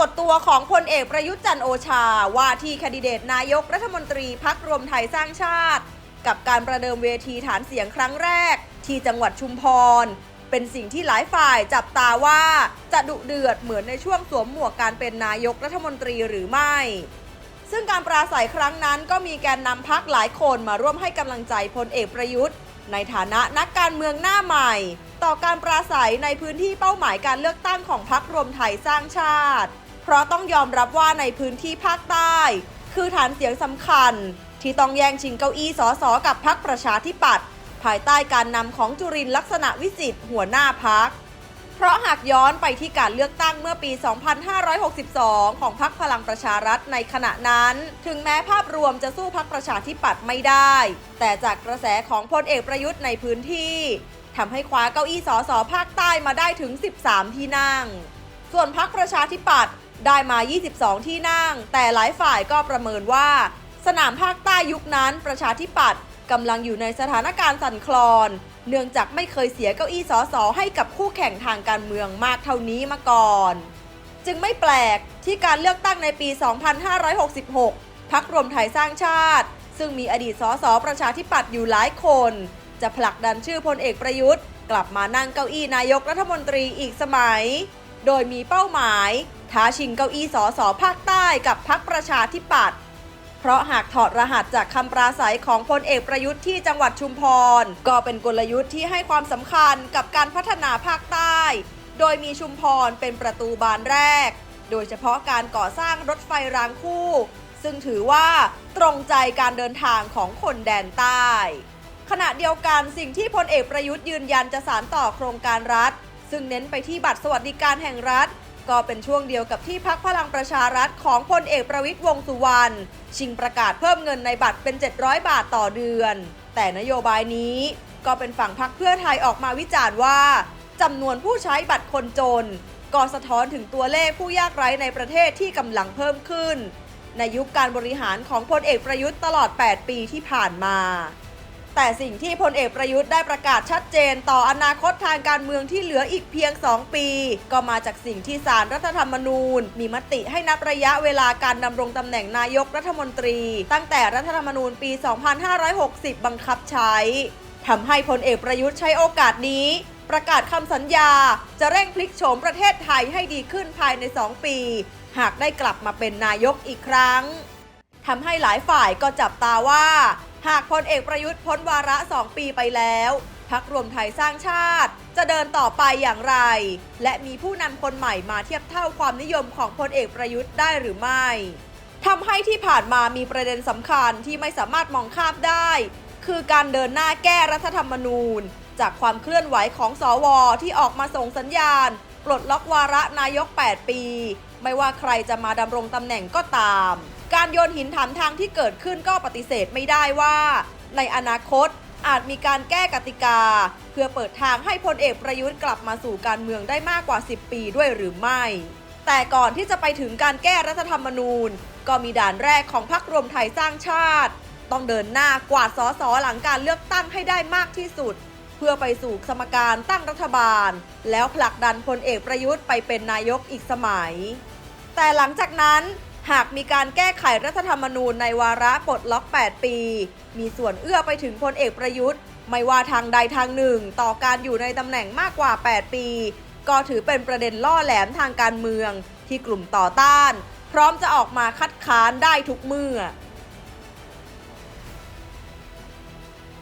ากฏตัวของพลเอกประยุทธ์จันโอชา ว่าที่แคนดิเดตนายกรัฐมนตรีพักรวมไทยสร้างชาติ กับการประเดิมเวทีฐานเสียงครั้งแรก ที่จังหวัดชุมพร เป็นสิ่งที่หลายฝ่ายจับตาว่าจะดุเดือดเหมือนในช่วงสวมหมวกการเป็นนายกรัฐมนตรีหรือไม่ ซึ่งการปราศัยครั้งนั้นก็มีแกนนำพักหลายคนมาร่วมให้กำลังใจพลเอกประยุทธ์ ในฐานะนักการเมืองหน้าใหม่ต่อการปราศัยในพื้นที่เป้าหมายการเลือกตั้งของพักรวมไทยสร้างชาติ ราะต้องยอมรับว่าในพื้นที่ภาคใต้ คือฐานเสียงสำคัญ ที่ต้องแย่งชิงเก้าอี้สสกับพักประชาธิปัตย์ภายใต้การนำของจุรินลักษณะวิสิทธิ์หัวหน้าพัก เพราะหากย้อนไปที่การเลือกตั้งเมื่อปี 2562 ของพรรคพลังประชารัฐในขณะนั้น ถึงแม้ภาพรวมจะสู้พรรคประชาธิปัตย์ไม่ได้ แต่จากกระแสของพลเอกประยุทธ์ในพื้นที่ทำให้คว้าเก้าอี้สสภาคใต้มาได้ถึง 13 ที่นั่ง ส่วนพรรคประชาธิปัตย์ ได้มา 22 ที่นั่ง แต่หลายฝ่ายก็ประเมินว่า สนามภาคใต้ยุคนั้นประชาธิปัตย์กำลังอยู่ในสถานการณ์สั่นคลอน เนื่องจากไม่เคยเสียเก้าอี้สสให้กับคู่แข่งทางการเมืองมากเท่านี้มาก่อน จึงไม่แปลกที่การเลือกตั้งในปี 2566 พักรวมไทยสร้างชาติ ซึ่งมีอดีตสสประชาธิปัตย์อยู่หลายคน จะผลักดันชื่อพลเอกประยุทธ์ กลับมานั่งเก้าอี้นายกรัฐมนตรีอีกสมัย โดยมีเป้าหมายท้าชิงเก้าอี้สสภาคใต้กับพักประชาธิปัตย์เพราะหากถอดรหัสจากคำปราศัยของพลเอกประยุทธ์ที่จังหวัดชุมพร ก็เป็นกลยุทธ์ที่ให้ความสำคัญกับการพัฒนาภาคใต้ โดยมีชุมพรเป็นประตูบานแรก โดยเฉพาะการก่อสร้างรถไฟรางคู่ ซึ่งถือว่าตรงใจการเดินทางของคนแดนใต้ ขณะเดียวกันสิ่งที่พลเอกประยุทธ์ยืนยันจะสานต่อโครงการรัฐ ซึ่งเน้นไปที่บัตรสวัสดิการแห่งรัฐ ก็เป็นช่วงเดียวกับที่พักพลังประชารัฐของพลเอกประวิตยวงสุวรรณชิงประกาศเพิ่มเงินในบัตรเป็น 700 บาทต่อเดือน แต่นโยบายนี้ก็เป็นฝั่งพักเพื่อไทยออกมาวิจารณ์ว่าจำนวนผู้ใช้บัตรคนจน ก็สะท้อนถึงตัวเลขผู้ยากไร้ในประเทศที่กำลังเพิ่มขึ้น ในยุคการบริหารของพลเอกประยุทธ์ตลอด 8 ปีที่ผ่านมา แต่สิ่งที่พลเอกประยุทธ์ได้ประกาศชัดเจน ต่ออนาคตทางการเมืองที่เหลืออีกเพียง 2 ปี ก็มาจากสิ่งที่สารรัฐธรรมนูญ มีมติให้นับระยะเวลาการดำรงตำแหน่งนายกรัฐมนตรี ตั้งแต่รัฐธรรมนูญปี 2560 บังคับใช้ทำให้พลเอกประยุทธ์ใช้โอกาสนี้ ประกาศคำสัญญา จะเร่งพลิกโฉมประเทศไทยให้ดีขึ้นภายใน 2 ปี หากได้กลับมาเป็นนายกอีกครั้งทำให้หลายฝ่ายก็จับตาว่า หากพลเอกประยุทธ์พ้นวาระ 2 ปีไปแล้วพักรวมไทยสร้างชาติ จะเดินต่อไปอย่างไร และมีผู้นำคนใหม่มาเทียบเท่าความนิยมของพลเอกประยุทธ์ได้หรือไม่ทำให้ที่ผ่านมามีประเด็นสำคัญที่ไม่สามารถมองข้ามได้ คือการเดินหน้าแก้รัฐธรรมนูญ จากความเคลื่อนไหวของสวที่ออกมาส่งสัญญาณ ปลดล็อกวาระนายก 8 ปี ไม่ว่าใครจะมาดำรงตำแหน่งก็ตาม การโยนหินถามทางที่เกิดขึ้นก็ปฏิเสธไม่ได้ว่า ในอนาคตอาจมีการแก้กติกา เพื่อเปิดทางให้พลเอกประยุทธ์กลับมาสู่การเมืองได้มากกว่า 10 ปีด้วยหรือไม่ แต่ก่อนที่จะไปถึงการแก้รัฐธรรมนูญ ก็มีด่านแรกของพรรครวมไทยสร้างชาติ ต้องเดินหน้ากวาดสอสอหลังการเลือกตั้งให้ได้มากที่สุด เพื่อไปสู่สมการตั้งรัฐบาล แล้วผลักดันพลเอกประยุทธ์ไปเป็นนายกอีกสมัย แต่หลังจากนั้น หากมีการแก้ไขรัฐธรรมนูญในวาระปลดล็อก 8 ปี มีส่วนเอื้อไปถึงพลเอกประยุทธ์ ไม่ว่าทางใดทางหนึ่ง ต่อการอยู่ในตำแหน่งมากกว่า 8 ปี ก็ถือเป็นประเด็นล่อแหลมทางการเมืองที่กลุ่มต่อต้าน พร้อมจะออกมาคัดค้านได้ทุกเมื่อ